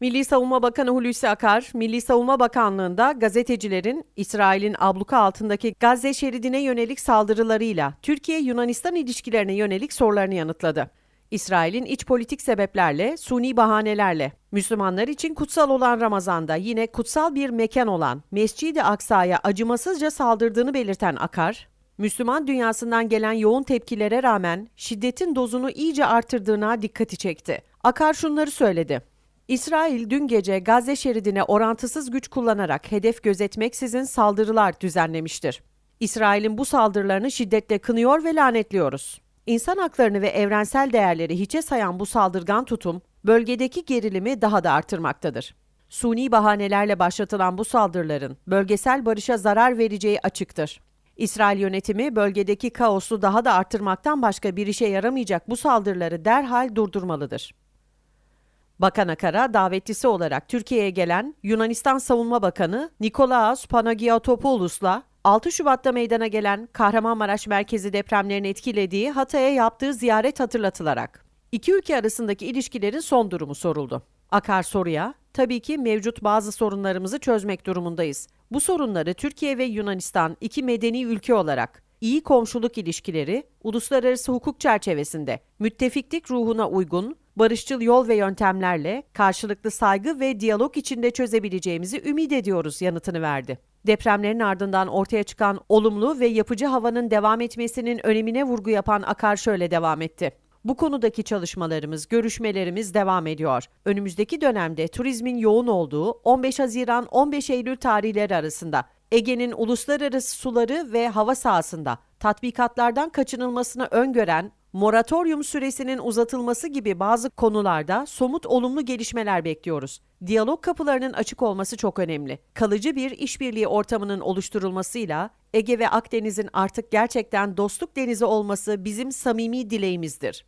Milli Savunma Bakanı Hulusi Akar, Milli Savunma Bakanlığı'nda gazetecilerin İsrail'in abluka altındaki Gazze şeridine yönelik saldırılarıyla Türkiye-Yunanistan ilişkilerine yönelik sorularını yanıtladı. İsrail'in iç politik sebeplerle, suni bahanelerle, Müslümanlar için kutsal olan Ramazan'da yine kutsal bir mekan olan Mescid-i Aksa'ya acımasızca saldırdığını belirten Akar, Müslüman dünyasından gelen yoğun tepkilere rağmen şiddetin dozunu iyice artırdığına dikkati çekti. Akar şunları söyledi. İsrail dün gece Gazze şeridine orantısız güç kullanarak hedef gözetmeksizin saldırılar düzenlemiştir. İsrail'in bu saldırılarını şiddetle kınıyor ve lanetliyoruz. İnsan haklarını ve evrensel değerleri hiçe sayan bu saldırgan tutum, bölgedeki gerilimi daha da artırmaktadır. Suni bahanelerle başlatılan bu saldırıların bölgesel barışa zarar vereceği açıktır. İsrail yönetimi bölgedeki kaosu daha da artırmaktan başka bir işe yaramayacak bu saldırıları derhal durdurmalıdır. Bakan Akar'a davetlisi olarak Türkiye'ye gelen Yunanistan Savunma Bakanı Nikolaos Panagiotopoulous'la 6 Şubat'ta meydana gelen Kahramanmaraş merkezi depremlerin etkilediği Hatay'a yaptığı ziyaret hatırlatılarak iki ülke arasındaki ilişkilerin son durumu soruldu. Akar soruya, tabii ki mevcut bazı sorunlarımızı çözmek durumundayız. Bu sorunları Türkiye ve Yunanistan iki medeni ülke olarak iyi komşuluk ilişkileri, uluslararası hukuk çerçevesinde müttefiklik ruhuna uygun, barışçıl yol ve yöntemlerle karşılıklı saygı ve diyalog içinde çözebileceğimizi ümit ediyoruz yanıtını verdi. Depremlerin ardından ortaya çıkan olumlu ve yapıcı havanın devam etmesinin önemine vurgu yapan Akar şöyle devam etti. Bu konudaki çalışmalarımız, görüşmelerimiz devam ediyor. Önümüzdeki dönemde turizmin yoğun olduğu 15 Haziran-15 Eylül tarihleri arasında Ege'nin uluslararası suları ve hava sahasında tatbikatlardan kaçınılmasını öngören moratorium süresinin uzatılması gibi bazı konularda somut olumlu gelişmeler bekliyoruz. Diyalog kapılarının açık olması çok önemli. Kalıcı bir işbirliği ortamının oluşturulmasıyla Ege ve Akdeniz'in artık gerçekten dostluk denizi olması bizim samimi dileğimizdir.